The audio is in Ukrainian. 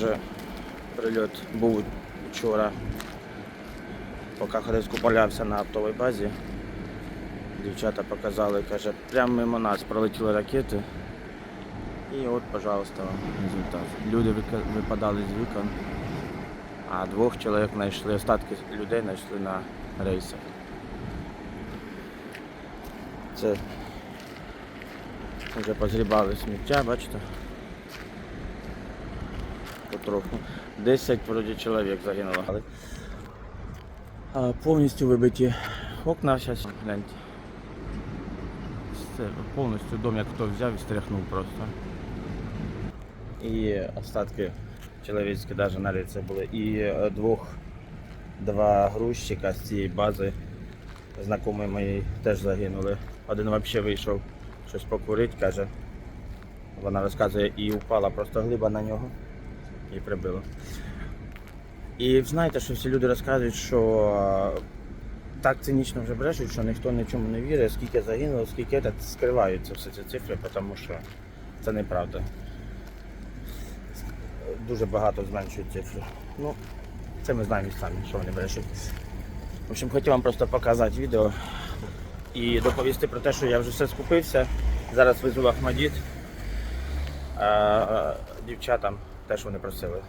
Вже прильот був вчора, поки ходив скупалявся на оптовій базі. Дівчата показали, каже, прямо мимо нас пролетіли ракети. І от, пожалуйста, результат. Люди випадали з вікон, а двох чоловік знайшли, остатки людей знайшли на рейсах. Це вже позрібали сміття, бачите? Потроху. 10 вроді чоловік загинуло. А, повністю вибиті окна зараз. Гляньте. Все, повністю дом як хто взяв і стряхнув просто. І остатки чоловічські навіть на ліці були. І е, двох, два грузчика з цієї бази, знайомі мої, теж загинули. Один взагалі вийшов щось покурити, каже. Вона розказує, і впала просто глиба на нього і прибило. І знаєте, що всі люди розказують, що е, так цинічно вже брешуть, що ніхто нічому не вірить, скільки загинуло, скільки це скриваються всі ці цифри, тому що це неправда. Дуже багато зменшують цифри. Ну, це ми знаємо і самі, що вони брешуть. В общем, хотів вам просто показати відео і доповісти про те, що я вже все скупився. Зараз везу Ахмадіт. А, теж вони просили.